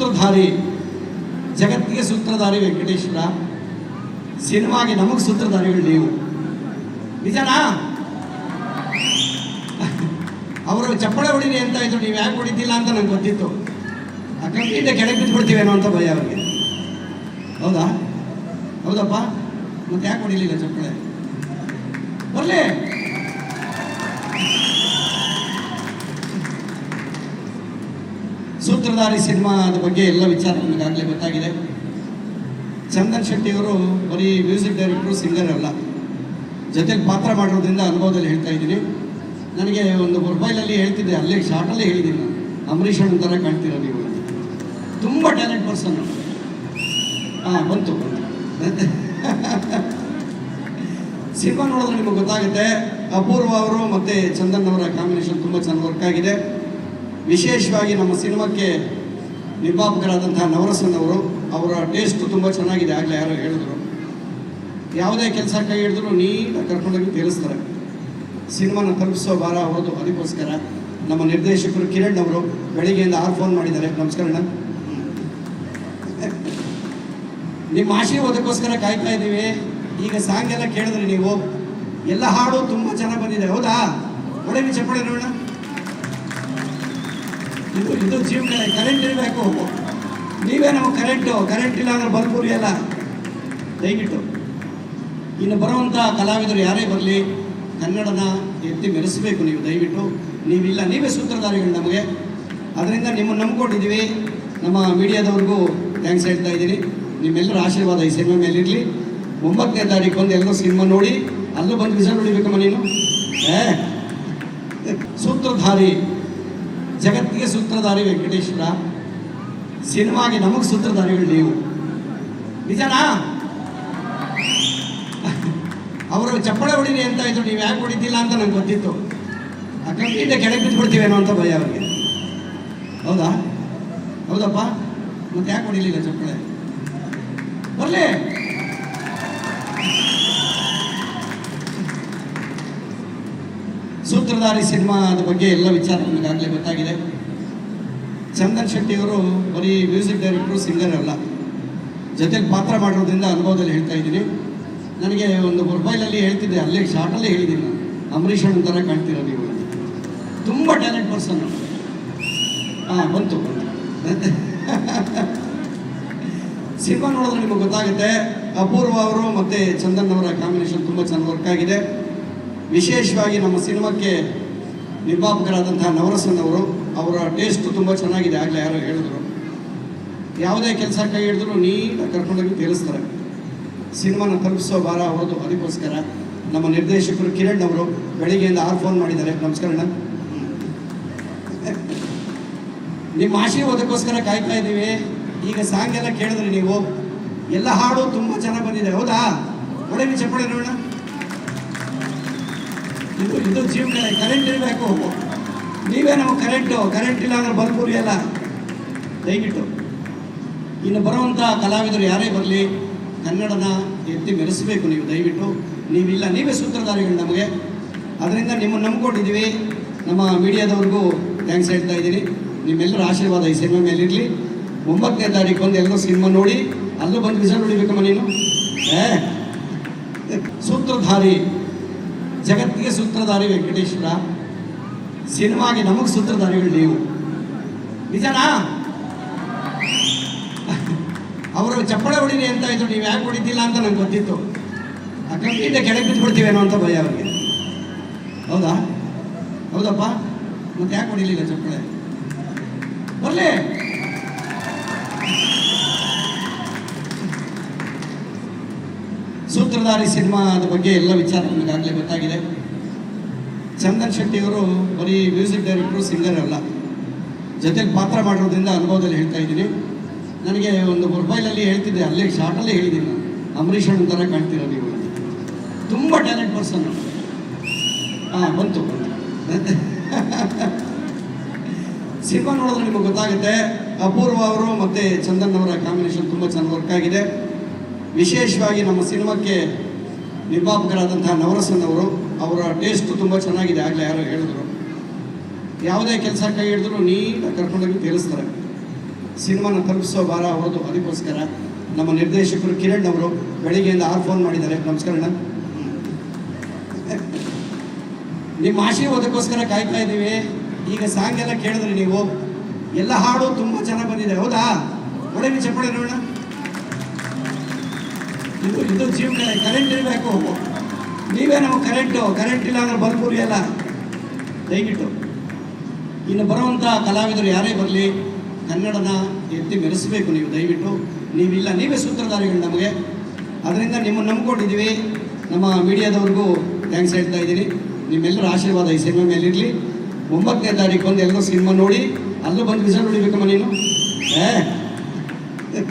ಸೂತ್ರಧಾರಿ, ಜಗತ್ತಿಗೆ ಸೂತ್ರಧಾರಿ ವೆಂಕಟೇಶ್ವರ, ಸಿನಿಮಾಗೆ ನಮಗೆ ಸೂತ್ರಧಾರಿಗಳು ನೀವು. ನಿಜನಾ? ಅವರು ಚಪ್ಪಳೆ ಹೊಡಿರಿ ಅಂತ ಇದ್ರು ನೀವು ಯಾಕೆ ಹೊಡಿತಿಲ್ಲ ಅಂತ ನಂಗೆ ಗೊತ್ತಿತ್ತು. ಆ ಕಂಪ್ನಿಯಿಂದ ಕೆಳಗೆ ಬಿದ್ದುಬಿಡ್ತೀವೇನೋ ಅಂತ ಭಯ ಅವರಿಗೆ. ಹೌದಾ? ಹೌದಪ್ಪ. ಮತ್ತೆ ಯಾಕೆ ಹೊಡಿಲಿಲ್ಲ ಚಪ್ಪಳೆ? ಸೂತ್ರಧಾರಿ ಸಿನಿಮಾದ ಬಗ್ಗೆ ಎಲ್ಲ ವಿಚಾರ ನಮಗಾಗಲೇ ಗೊತ್ತಾಗಿದೆ. ಚಂದನ್ ಶೆಟ್ಟಿ ಅವರು ಬರೀ ಮ್ಯೂಸಿಕ್ ಡೈರೆಕ್ಟ್ರು, ಸಿಂಗರ್ ಅಲ್ಲ. ಜೊತೆಗೆ ಪಾತ್ರ ಮಾಡಿರೋದ್ರಿಂದ ಅನುಭವದಲ್ಲಿ ಹೇಳ್ತಾ ಇದ್ದೀನಿ. ನನಗೆ ಒಂದು ಮೊಬೈಲಲ್ಲಿ ಹೇಳ್ತಿದ್ದೆ, ಅಲ್ಲೇ ಶಾರ್ಟಲ್ಲೇ ಹೇಳಿದ್ದೀನಿ ನಾನು. ಅಂಬರೀಷ್ ಅಣ್ಣ ಥರ ಕಾಣ್ತೀರ ನೀವು ತುಂಬ ಟ್ಯಾಲೆಂಟ್ ಪರ್ಸನ್ ಹಾಂ, ಬಂತು ಬಂತು. ಸಿನಿಮಾ ನೋಡಿದ್ರೆ ನಿಮಗೆ ಗೊತ್ತಾಗುತ್ತೆ. ಅಪೂರ್ವ ಅವರು ಮತ್ತು ಚಂದನ್ ಅವರ ಕಾಂಬಿನೇಷನ್ ತುಂಬ ಚೆನ್ನಾಗಿ ವರ್ಕ್ ಆಗಿದೆ. ವಿಶೇಷವಾಗಿ ನಮ್ಮ ಸಿನಿಮಾಕ್ಕೆ ನಿರ್ಮಾಪಕರಾದಂತಹ ನವರಸನ್ ಅವರು ಅವರ ಟೇಸ್ಟ್ ತುಂಬ ಚೆನ್ನಾಗಿದೆ ಆಗಲೇ ಯಾರೋ ಹೇಳಿದ್ರು. ಯಾವುದೇ ಕೆಲಸ ಕೈ ಹಿಡಿದ್ರು ನೀಟಾಗಿ ಕರ್ಕೊಂಡೋಗಿ ತೇರಿಸ್ತಾರೆ. ಸಿನಿಮಾನ ತಲುಪಿಸೋ ಭಾರ ಹೊರತು ಅದಕ್ಕೋಸ್ಕರ ನಮ್ಮ ನಿರ್ದೇಶಕರು ಕಿರಣ್ ಅವರು ಬೆಳಿಗ್ಗೆಯಿಂದ ಆರು ಫೋನ್ ಮಾಡಿದ್ದಾರೆ. ನಮಸ್ಕಾರ ನಿಮ್ಮ ಆಶೀರ್ವಾದಕ್ಕೋಸ್ಕರ ಕಾಯ್ತಾ ಇದ್ದೀವಿ. ಈಗ ಸಾಂಗ್ ಎಲ್ಲ ಕೇಳಿದ್ರಿ ನೀವು. ಎಲ್ಲ ಹಾಡು ತುಂಬ ಚೆನ್ನಾಗಿ ಬಂದಿದೆ. ಹೌದಾ? ಒಳ್ಳೆ ಚಪ್ಪಳೆ ನೋಡೋಣ. ಇದು ಇದು ಜೀವನ ಕರೆಂಟ್ ಇರಬೇಕು. ನೀವೇ ನಾವು ಕರೆಂಟು ಕರೆಂಟ್ ಇಲ್ಲ ಅಂದ್ರೆ ಬಲ್ಪುರಿ ಅಲ್ಲ ದಯವಿಟ್ಟು. ಇನ್ನು ಬರುವಂಥ ಕಲಾವಿದರು ಯಾರೇ ಬರಲಿ, ಕನ್ನಡನ ಎತ್ತಿ ಮೆರೆಸಬೇಕು ನೀವು, ದಯವಿಟ್ಟು. ನೀವಿಲ್ಲ, ನೀವೇ ಸೂತ್ರಧಾರಿಗಳು ನಮಗೆ. ಅದರಿಂದ ನಿಮ್ಮನ್ನು ನಂಬ್ಕೊಂಡಿದ್ದೀವಿ ನಮ್ಮ ಮೀಡಿಯಾದವ್ರಿಗೂ ಥ್ಯಾಂಕ್ಸ್ ಹೇಳ್ತಾ ಇದ್ದೀನಿ. ನಿಮ್ಮೆಲ್ಲರ ಆಶೀರ್ವಾದ ಈ ಸಿನಿಮಾ ಮೇಲೆ ಇರಲಿ ಒಂಬತ್ತನೇ ತಾರೀಕು ಒಂದು ಎಲ್ಲರೂ ಸಿನಿಮಾ ನೋಡಿ, ಅಲ್ಲೂ ಬಂದು ವಿಸಲ್ ಹೊಡಿಬೇಕಮ್ಮ ನೀನು? ಏ? ಸೂತ್ರಧಾರಿ. ಜಗತ್ತಿಗೆ ಸೂತ್ರಧಾರಿ ವೆಂಕಟೇಶ್ವರ, ಸಿನಿಮಾಗೆ ನಮಗೆ ಸೂತ್ರಧಾರಿಗಳು ನೀವು. ನಿಜನಾ? ಅವರು ಚಪ್ಪಳೆ ಹೊಡಿರಿ ಅಂತ ಇದ್ರು ನೀವು ಯಾಕೆ ಹೊಡಿತಿಲ್ಲ ಅಂತ ನಂಗೆ ಗೊತ್ತಿತ್ತು. ಆ ಕಂಪ್ನಿಯಿಂದ ಕೆಳಗೆ ಬಿಟ್ಬಿಡ್ತೀವೇನೋ ಅಂತ ಭಯ ಅವರಿಗೆ. ಹೌದಾ? ಹೌದಪ್ಪ. ಮತ್ತೆ ಯಾಕೆ ಹೊಡಿಲಿಲ್ಲ ಚಪ್ಪಳೆ? ಬರ್ಲಿ. ಸೂತ್ರಧಾರಿ ಸಿನಿಮಾದ ಬಗ್ಗೆ ಎಲ್ಲ ವಿಚಾರ ನಮಗಾಗಲೇ ಗೊತ್ತಾಗಿದೆ. ಚಂದನ್ ಶೆಟ್ಟಿ ಅವರು ಬರೀ ಮ್ಯೂಸಿಕ್ ಡೈರೆಕ್ಟ್ರು, ಸಿಂಗರ್ ಅಲ್ಲ. ಜೊತೆಗೆ ಪಾತ್ರ ಮಾಡಿರೋದ್ರಿಂದ ಅನುಭವದಲ್ಲಿ ಹೇಳ್ತಾ ಇದ್ದೀನಿ. ನನಗೆ ಒಂದು ಮೊಬೈಲಲ್ಲಿ ಹೇಳ್ತಿದ್ದೆ, ಅಲ್ಲೇ ಶಾರ್ಟಲ್ಲೇ ಹೇಳಿದ್ದೀನಿ ಅಂಬರೀಷ್ ಅಣ್ಣ ಥರ ಕಾಣ್ತೀರ ನೀವು ತುಂಬ ಟ್ಯಾಲೆಂಟ್ ಪರ್ಸನ್ ಹಾಂ ಬಂತು ಬಂತು. ಸಿನಿಮಾ ನೋಡಿದ್ರೆ ನಿಮಗೆ ಗೊತ್ತಾಗುತ್ತೆ. ಅಪೂರ್ವ ಅವರು ಮತ್ತು ಚಂದನ್ ಅವರ ಕಾಂಬಿನೇಷನ್ ತುಂಬ ಚೆನ್ನಾಗಿ ವರ್ಕ್ ಆಗಿದೆ. ವಿಶೇಷವಾಗಿ ನಮ್ಮ ಸಿನಿಮಾಕ್ಕೆ ನಿರ್ಮಾಪಕರಾದಂತಹ ನವರಸನ್ ಅವರು ಅವರ ಟೇಸ್ಟ್ ತುಂಬ ಚೆನ್ನಾಗಿದೆ ಆಗಲೇ ಯಾರೋ ಹೇಳಿದ್ರು. ಯಾವುದೇ ಕೆಲಸ ಕೈ ಹಿಡಿದ್ರು ನೀಟಾಗಿ ಕರ್ಕೊಂಡೋಗಿ ತೇಲಿಸ್ತಾರೆ ಸಿನಿಮಾನ ತಲುಪಿಸೋ ಭಾರ ಅವರದು ಅದಕ್ಕೋಸ್ಕರ ನಮ್ಮ ನಿರ್ದೇಶಕರು ಕಿರಣ್ ಅವರು ಬೆಳಿಗ್ಗೆಯಿಂದ ಆರು ಫೋನ್ ಮಾಡಿದ್ದಾರೆ. ನಮಸ್ಕಾರ ನಿಮ್ಮ ಆಶೀರ್ವಾದಕ್ಕೋಸ್ಕರ ಕಾಯ್ತಾ ಇದ್ದೀವಿ. ಈಗ ಸಾಂಗ್ ಎಲ್ಲ ಕೇಳಿದ್ರಿ ನೀವು. ಎಲ್ಲ ಹಾಡು ತುಂಬ ಚೆನ್ನಾಗಿ ಬಂದಿದೆ. ಹೌದಾ? ಒಳ್ಳೆ ಚಪ್ಪಳೆ ನೋಡೋಣ. ಇದು ಜೀವನ ಕರೆಂಟ್ ಇರಬೇಕು. ನೀವೇ ನಾವು ಕರೆಂಟು ಕರೆಂಟ್ ಇಲ್ಲ ಅಂದ್ರೆ ಬಲ್ಬ್ ಉರಿಯಲ್ಲ ದಯವಿಟ್ಟು. ಇನ್ನು ಬರುವಂಥ ಕಲಾವಿದರು ಯಾರೇ ಬರಲಿ, ಕನ್ನಡನ ಎತ್ತಿ ಮೆರೆಸಬೇಕು ನೀವು, ದಯವಿಟ್ಟು. ನೀವಿಲ್ಲ, ನೀವೇ ಸೂತ್ರಧಾರಿಗಳು ನಮಗೆ. ಅದರಿಂದ ನಿಮ್ಮನ್ನು ನಂಬ್ಕೊಂಡಿದ್ದೀವಿ. ನಮ್ಮ ಮೀಡಿಯಾದವ್ರಿಗೂ ಥ್ಯಾಂಕ್ಸ್ ಹೇಳ್ತಾ ಇದ್ದೀನಿ. ನಿಮ್ಮೆಲ್ಲರ ಆಶೀರ್ವಾದ ಈ ಸಿನಿಮಾ ಮೇಲಿರಲಿ ಒಂಬತ್ತನೇ ತಾರೀಕು ಒಂದು ಎಲ್ಲರೂ ಸಿನಿಮಾ ನೋಡಿ. ಅಲ್ಲೂ ಬಂದು ವಿಸಲ್ ನೋಡಿಬೇಕಮ್ಮ ನೀನು? ಸೂತ್ರಧಾರಿ. ಜಗತ್ತಿಗೆ ಸೂತ್ರಧಾರಿ ವೆಂಕಟೇಶ್ವರ, ಸಿನಿಮಾಗೆ ನಮಗೆ ಸೂತ್ರಧಾರಿಗಳು ನೀವು. ನಿಜನಾ? ಅವರು ಚಪ್ಪಳೆ ಹೊಡಿರಿ ಅಂತ ಇದ್ರು, ನೀವು ಯಾಕೆ ಹೊಡಿತಿಲ್ಲ ಅಂತ ನಂಗೆ ಗೊತ್ತಿತ್ತು. ಆ ಕೆಳಗೆ ಬಿದ್ದುಬಿಡ್ತೀವೇನೋ ಅಂತ ಭಯ ಅವ್ರಿಗೆ. ಹೌದಾ? ಹೌದಪ್ಪ? ಮತ್ತೆ ಯಾಕೆ ಹೊಡಿಲಿಲ್ಲ ಚಪ್ಪಳೆ? ಬರ್ಲಿ. ಸೂತ್ರಧಾರಿ ಸಿನಿಮಾದ ಬಗ್ಗೆ ಎಲ್ಲ ವಿಚಾರ ನಮಗಾಗಲೇ ಗೊತ್ತಾಗಿದೆ. ಚಂದನ್ ಶೆಟ್ಟಿ ಅವರು ಬರೀ ಮ್ಯೂಸಿಕ್ ಡೈರೆಕ್ಟ್ರು, ಸಿಂಗರ್ ಅಲ್ಲ. ಜೊತೆಗೆ ಪಾತ್ರ ಮಾಡಿರೋದ್ರಿಂದ ಅನುಭವದಲ್ಲಿ ಹೇಳ್ತಾ ಇದ್ದೀನಿ. ನನಗೆ ಒಂದು ಮೊಬೈಲಲ್ಲಿ ಹೇಳ್ತಿದ್ದೆ, ಅಲ್ಲೇ ಶಾರ್ಟಲ್ಲೇ ಹೇಳಿದ್ದೀನಿ ನಾನು. ಅಂಬರೀಷ್ ಅಣ್ಣ ಥರ ಕಾಣ್ತೀರ ನೀವು ತುಂಬ ಟ್ಯಾಲೆಂಟ್ ಪರ್ಸನ್ ಹಾಂ, ಬಂತು ಬಂತು. ಸಿನಿಮಾ ನೋಡಿದ್ರೆ ನಿಮಗೆ ಗೊತ್ತಾಗುತ್ತೆ. ಅಪೂರ್ವ ಅವರು ಮತ್ತು ಚಂದನ್ ಅವರ ಕಾಂಬಿನೇಷನ್ ತುಂಬ ಚೆನ್ನಾಗಿ ವರ್ಕ್ ಆಗಿದೆ. ವಿಶೇಷವಾಗಿ ನಮ್ಮ ಸಿನಿಮಾಕ್ಕೆ ನಿರ್ಮಾಪಕರಾದಂತಹ ನವರಸನ್ ಅವರು ಅವರ ಟೇಸ್ಟ್ ತುಂಬ ಚೆನ್ನಾಗಿದೆ ಆಗಲೇ ಯಾರೋ ಹೇಳಿದ್ರು. ಯಾವುದೇ ಕೆಲಸ ಕೈ ಹಿಡಿದ್ರು ನೀಟಾಗಿ ಕರ್ಕೊಂಡೋಗಿ ತೇಲಿಸ್ತಾರೆ ಸಿನಿಮಾನ ತಲುಪಿಸೋ ಭಾರ ಅವರದು ಅದಕ್ಕೋಸ್ಕರ ನಮ್ಮ ನಿರ್ದೇಶಕರು ಕಿರಣ್ ಅವರು ಬೆಳಿಗ್ಗೆಯಿಂದ ಆರು ಫೋನ್ ಮಾಡಿದ್ದಾರೆ. ನಮಸ್ಕಾರ ಅಣ್ಣ. ನಿಮ್ಮ ಆಶೀರ್ವಾದಕ್ಕೋಸ್ಕರ ಕಾಯ್ತಾ ಇದ್ದೀವಿ. ಈಗ ಸಾಂಗ್ ಎಲ್ಲ ಕೇಳಿದ್ರಿ ನೀವು, ಎಲ್ಲ ಹಾಡು ತುಂಬ ಚೆನ್ನಾಗಿ ಬಂದಿದೆ, ಹೌದಾ? ಒಳ್ಳೆ ಚಪ್ಪಳೆ ನೋಡೋಣ. ಇದು ಇದು ಜೀವನ ಕರೆಂಟ್ ಇರಬೇಕು. ನೀವೇ ನಾವು ಕರೆಂಟು ಕರೆಂಟ್ ಇಲ್ಲ ಅಂದ್ರೆ ಬಲ್ಬ್ ಉರಿಯಲ್ಲ ದಯವಿಟ್ಟು. ಇನ್ನು ಬರುವಂಥ ಕಲಾವಿದರು ಯಾರೇ ಬರಲಿ, ಕನ್ನಡನ ಎತ್ತಿ ಮೆರೆಸಬೇಕು ನೀವು ದಯವಿಟ್ಟು. ನೀವಿಲ್ಲ, ನೀವೇ ಸೂತ್ರಧಾರಿಗಳು ನಮಗೆ. ಅದರಿಂದ ನಿಮ್ಮನ್ನು ನಂಬ್ಕೊಂಡಿದ್ದೀವಿ. ನಮ್ಮ ಮೀಡಿಯಾದವ್ರಿಗೂ ಥ್ಯಾಂಕ್ಸ್ ಹೇಳ್ತಾ ಇದ್ದೀನಿ. ನಿಮ್ಮೆಲ್ಲರ ಆಶೀರ್ವಾದ ಈ ಸಿನಿಮಾ ಮೇಲೆ ಇರಲಿ. ಒಂಬತ್ತನೇ ತಾರೀಕು ಬಂದು ಎಲ್ಲರೂ ಸಿನಿಮಾ ನೋಡಿ, ಅಲ್ಲೂ ಬಂದು ವಿಸಲ್ ಹೊಡಿಬೇಕಮ್ಮ ನೀನು? ಏ?